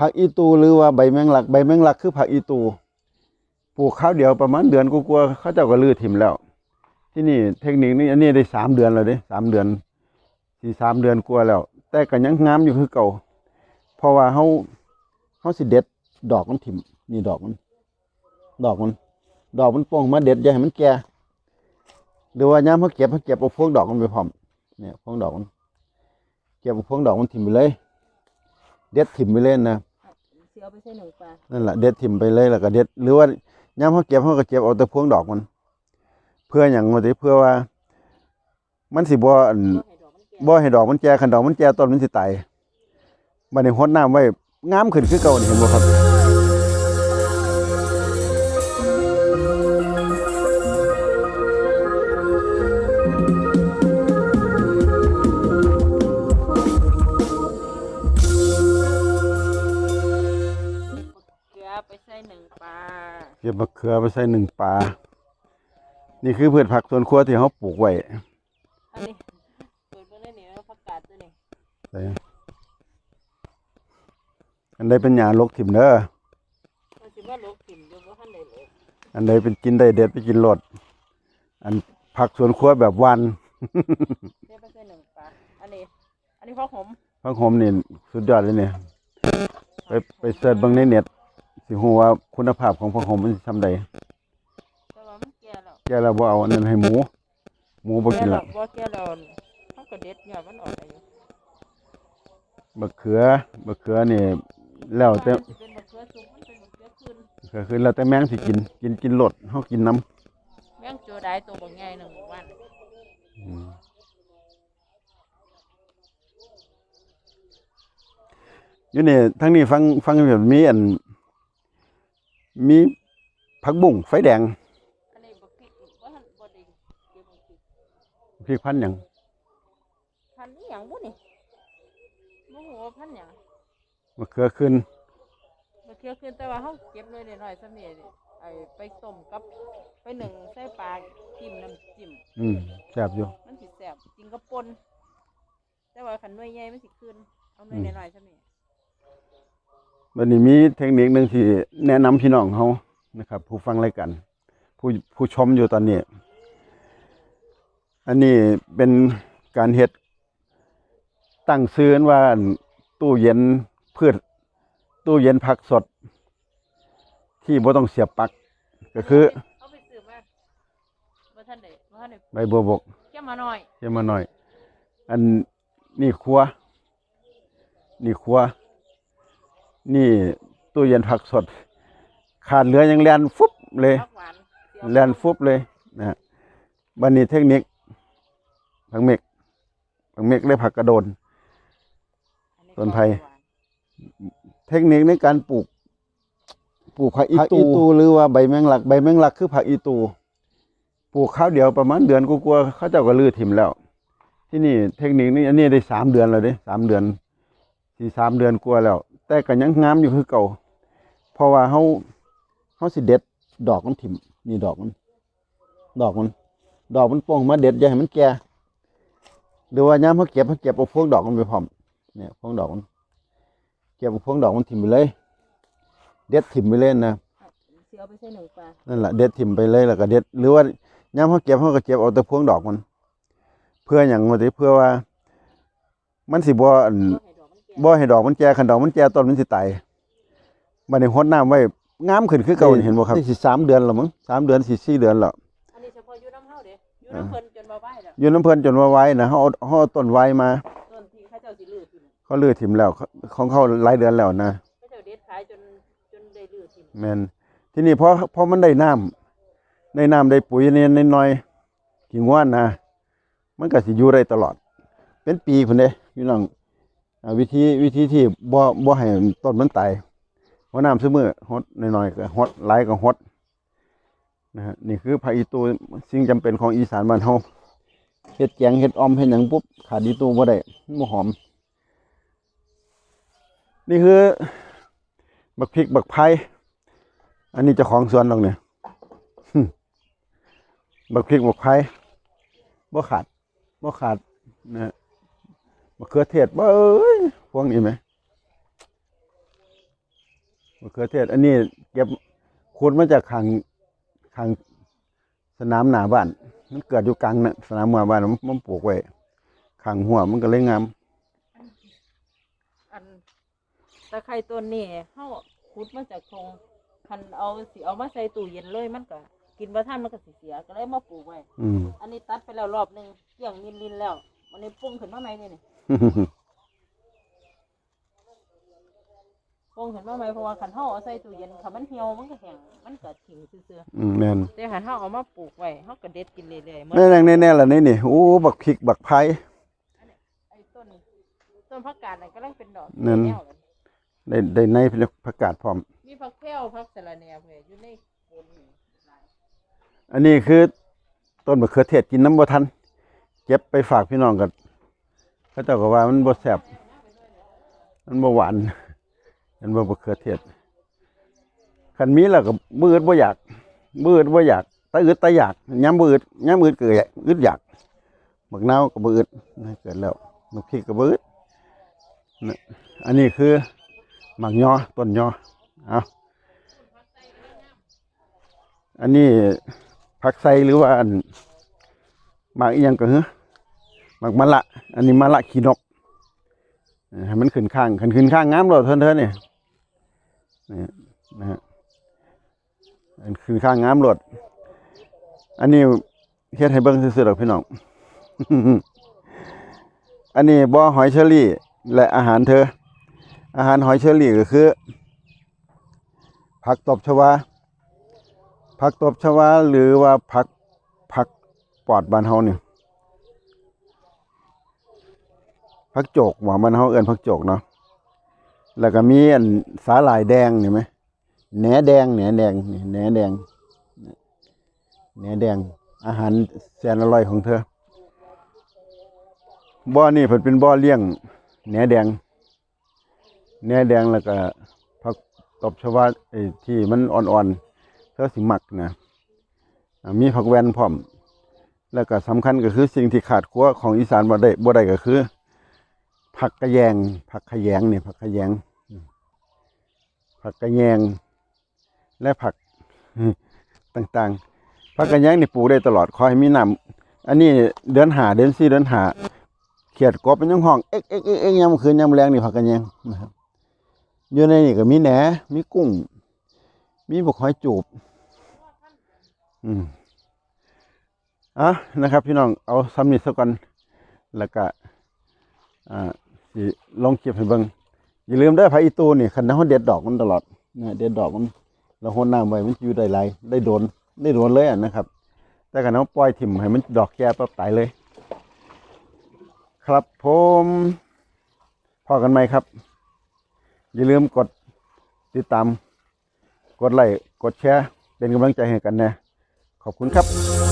ผักอีตูหรือว่าใบแมงลัก ใบแมงลักคือผักอีตู ปลูกข้าวเดียวประมาณเดือนกว่าๆเขาเจ้าก็ลื้อถิ่มแล้ว ที่นี่เทคนิคนี้อันนี้ได้สามเดือนแล้วเด้สามเดือนสี่สามเดือนกว่าแล้ว แต่ก็ยังงามอยู่คือเก่า เพราะว่าเขาเขาสิเด็ด ดอกมันถิ่มนี่ดอกมัน ดอกมัน ดอกมันโป่งมาเด็ดอย่าให้มันแก่หรือว่าย้ำเขาเก็บเขาเก็บเอาพวงดอกมันไปพร้อมเนี่ยพวงดอกมันเก็บเอาพวงดอกมันถิ่มไปเลย เด็ดถิ่มไปเลยนะ เสียเอาไปใส่หนึ่งปลานั่นแหละเด็ดถิ่มไปเลยแล้วก็เด็ด หรือว่าย้ำเขาเก็บเขาก็เก็บเอาแต่พวงดอกมัน เพื่ออย่างว่าสิเพื่อว่า มันสิบ่อั่นก็ให้ดอกมันแก่บ่ให้ดอกมันแก่คันดอกมันแก่ต้นมันสิตายบัดนี้ฮดน้ำไว้งามขึ้นคือเก่านี่เห็นบ่ครับ เก็บมะเขือไปใส่หนึ่งปลา นี่คือพืชผักสวนครัวที่เขาปลูกไว้อันนี้เปิดเบิ่งได้นี่ว่าผักกาดตัวนี้ใส่อันใดเป็นหญ้าลกถิ่มเด้อ มันสิว่าโลกถิ่มอยู่บ่ทันได้โลกอันใดเป็นกินได้เด็ดไปกินรดอันผักสวนครัวแบบวันเสียไปใส่หนึ่งปลาอันนี้ อันนี้ผักหอมผักหอมนี่สุดยอดเลยเนี่ย ไปไปเสิร์ชเบิ่งในเน็ต สิฮู้ว่าคุณภาพของผักหอมมันสิทำใดแต่ว่ามันแก่แล้วแกเราบ่เอาอันนั้นให้หมู หมูบ่กินละแก่แล้วบ่แก่แล้วเขาก็เด็ดยอดมันออกได้อยู่บักเขือบักเขือนี่แล้วแต่มันสิเป็นมะเขือสุกมันเป็นมะเขือคืนก็คือแล้วแต่แมงสิกิน กินกินรสเฮากินน้ำแม่งโจได้ตัวบ่ใหญ่หนึ่งหมู่บ้านอืมอยู่นี่ทั้งนี้ฟังฟังแบบมีอัน มีผักบุ้งไฟแดงอันนี้บ่พริกบ่ทันบ่ได้เก็บบ่พริกพริกพันธุ์หยังพันธุ์อีหยังบุนี่บ่ฮู้ว่าพันธุ์หยังมะเขือขึ้นมะเขือคืนแต่ว่าเฮาเก็บหน่อยน้อยๆซำนี้นี่ไอ้ไปต้มกับไปนึ่งใส่ปลาจิ้มน้ำจิ้มอืมแซ่บอยู่มันสิแซ่บกินกับป่นแต่ว่าคันหน่วยใหญ่มันสิคืนเอาหน่วยน้อยๆซำนี้ วันนี้มีเทคนิคหนึ่งที่แนะนำพี่น้องเขานะครับ ผู้ฟังรายการผู้ผู้ชมอยู่ตอนนี้ อันนี้เป็นการเฮ็ดตั้งซื้อว่าตู้เย็นพืชตู้เย็นผักสด ที่บ่ต้องเสียบปลั๊กก็คือเอาไปซื้อมาบ่ทันได้บ่ทันได้ใบบัวบกแค่มาหน่อยเยอะมาหน่อย อันนี่ครัว นี่ครัว นี่ตู้เย็นผักสด ขาดเหลือยังแลนฟุบเลยผักหวานเสียวแลนฟุบเลยนะฮะบันนี้เทคนิคผักเมกผักเมกได้ผักกระโดนอัต้นไผ่ผักหวานเทคนิคในการปลูก ปลูกผักอีตูหรือว่าใบแมงลัก ใบแมงลักคือผักอีตู ปลูกข้าวเดียวประมาณเดือนกว่าๆเขาเจ้าก็ลือถิ่มแล้ว ที่นี่เทคนิคนี้อันนี้ได้สามเดือนแล้วเด้สามเดือนสี่สามเดือนกว่าแล้ว แต่ก็ยังงามอยู่คือเก่า เพราะว่าเขาเขาสิเด็ด ดอกมันถิ่มนี่ดอกมัน ดอกมัน ดอกมันโป่งมาเด็ดอย่าให้มันแก่หรือว่าย้ำเขาเก็บเขาเก็บเอาพวงดอกมันไปพร้อมเนี่ยพวงดอกมันเก็บเอาพวงดอกมันถิ่มไปเลย เด็ดถิ่มไปเลยนะเสียวไปใส่หนึ่งปลานั่นแหละเด็ดถิ่มไปเลยแล้วก็เด็ดหรือว่าย้ำเขาเก็บเขาก็เก็บเอาแต่พวงดอกมัน เพื่ออย่างว่าสิเพื่อว่า มันสิบ่อั่น บ่ให้ดอกมันแก่บ่ให้ดอกมันแก่คันดอกมันแก่ต้นมันสิตายบัดนี้ฮดน้ำไว้งามขึ้นคือเก่านี่เห็นบ่ครับนี่สิสามเดือนแล้วมั้งสามเดือนสิสี่เดือนแล้วอันนี้เฉพาะอยู่น้ำเฮาเด้อยู่น้ำเพิ่นจนบ่ไหวแล้วอยู่น้ำเพิ่นจนว่าไว้นะเฮาเอาเฮาเอาต้นไว้มาต้นที่เขาเจ้าสิลื้อทิ้งเขาลือถิ่มแล้วเขาของเขาหลายเดือนแล้วนะเขาเจ้าเด็ดขายจนจนได้ลื้อทิ้งแม่นทีนี้พอพอมันได้น้ำได้น้ำได้ปุ๋ยนิดๆหน่อยๆกี่งวนนะมันก็สิอยู่ได้ตลอด เป็นปีพุ่นเด้พี่น้องอ่า วิธีวิธีที่บ่บ่ให้ต้นมันตายหัวน้ำซุมื้อฮดน้อยๆก็ฮดหลก็ฮดนะฮะนี่คือผักอีตูสิ่งจำเป็นของอีสานบ้านเฮาเฮ็ดแกงเฮ็ดออมเฮ็ดหยังปุ๊บขาดอีตูบ่ได้มันบ่หอม นี่คือ บักพริกบักไผ่อันนี้จ้าของสวนตรงเนี่ยบักพริกบักไผ่บ่ขาดบ่ขาดนะฮะ มะเขือเทศบ่เอ้ยพวกนี้ไหมมะเขือเทศ อันนี้เก็บขุดมาจากข้างข้างสนามหน้าบ้านมันเกิดอยู่กลางน่ะสนามหน้าบ้านมันมันปลูกไว้ข้างหัวมันก็เลยงามอันตะไคร้ต้นนี่เฮาขุดมาจากทงคันเอาสิเอามาใส่ตู้เย็นเลยมันก็กินบ่ทันมันก็สิเสียก็เลยมาปลูกไว้อืมอันนี้ตัดไปแล้วรอบหนึงเกี่ยงนินลินๆแล้ววันนี้ปุ้งขึ้นมาใหม่นี่นี่ ปุ้งขึ้นมาใหม่เพราะว่าคันเฮาเอาใส่ตู้เย็นคันมันเหี่ยวมันก็แห้งมันก็ทิ้งซื่ออืมแม่นๆแต่คันเฮาเอามาปลูกไว้เฮาก็เด็ดกินเรื่อยๆเหมือนแน่ๆแน่ๆล่ะนี่นี่โอ้บักพริกบักไผ่ไอ้ต้นต้นผักกาดน่ะกำลังเป็นดอกนั่นแนวเลยได้ได้ในผักกาดพร้อม มีผักแพรวผักสะระแหน่เพื่ออยู่ในโคนนี่หลายอันนี้คือต้นมะเขือเทศกินน้ำบ่ทันเก็บไปฝากพี่น้องกัน เขาเจ้าก็ว่ามันบ่แซ่บมันบ่หวานมันบ่มะเขือเทศคันมีแล้วก็มือดบ่อยากมือดบ่อยากตาอึดตาอยากย้ำมือดย้ำมือดเกิดอึดอยากบักนาวก็บ่อึดเกิดแล้วบักพริกก็บ่อึดอันนี้คือหมักยอต้นยอเอาอันนี้ผักไซหรือว่าอันหมากอีหยังก็เฮ้ หมากมะละ อันนี้มะละขีนกให้มันขึ้นข้างขึ้นขึ้นข้างงามเลยเทินเทินเนี่ยนี่นะฮะขึ้นข้างงามรดอันนี้เฮ็ดให้เบิ่งซื่อๆดอกพี่น้อง อันนี้บ่อหอยเชอรี่ และอาหารเธอ อาหารหอยเชอรี่ก็คือ ผักตบชวา ผักตบชวาหรือว่าผักผักปอดบานเฮาเนี่ย ผักโจกหว่าบ้านเฮาเอิ้นผักโจกเนาะแล้วก็มีอันสาหร่ายแดงเห็นไหมแหนแดงแหนแดงแหนแดงแหนแดง อาหารแสนอร่อยของเธอบ่อนี่เพิ่นเป็นบ่อเลี้ยงแหนแดงแหนแดงแล้วก็ผักตบชวาไอ้ที่มันอ่อนๆเธอสิมักนะมีผักแวนพร้อม แล้วก็สำคัญก็คือสิ่งที่ขาดครัวของอีสานบ่ได้บ่ได้ก็คือ ผักกระแยง ผักขแยงเนี่ยผักขแยง ผักกระแยง และผักต่างๆ ผักกระแยงนี่ปลูกได้ตลอดขอให้มีน้ำอันนี้เดือนหาเดือนสี่เดือนหาเขียดกบเป็นยังห้องเอ็กเอ็กเอ็กเอ็กยามคืนยามแรงนี่ผักกระแยงนะครับอยู่ในนี่ก็มีแหนมีกุ้ง มีบุกหอยจูบ อืมอะนะครับ พี่น้องเอาซ้ำนี่สักก่อนแล้วก็อ่า สิลองเก็บให้เบิ่งอย่าลืมได้อพระอีตูนี่คันเขาเด็ดดอกมันตลอดนะเด็ดดอกมันเราโหนน้ำไว้มันอยู่ได้หลายได้โดนได้โดนเลยอะนะครับ แต่คันเขาปล่อยถิ่มให้มันดอกแก่ปั๊บตายเลย ครับผมพอกันไหมครับ อย่าลืมกดติดตาม กดไลค์กดแชร์เป็นกำลังใจให้กันนะ ขอบคุณครับ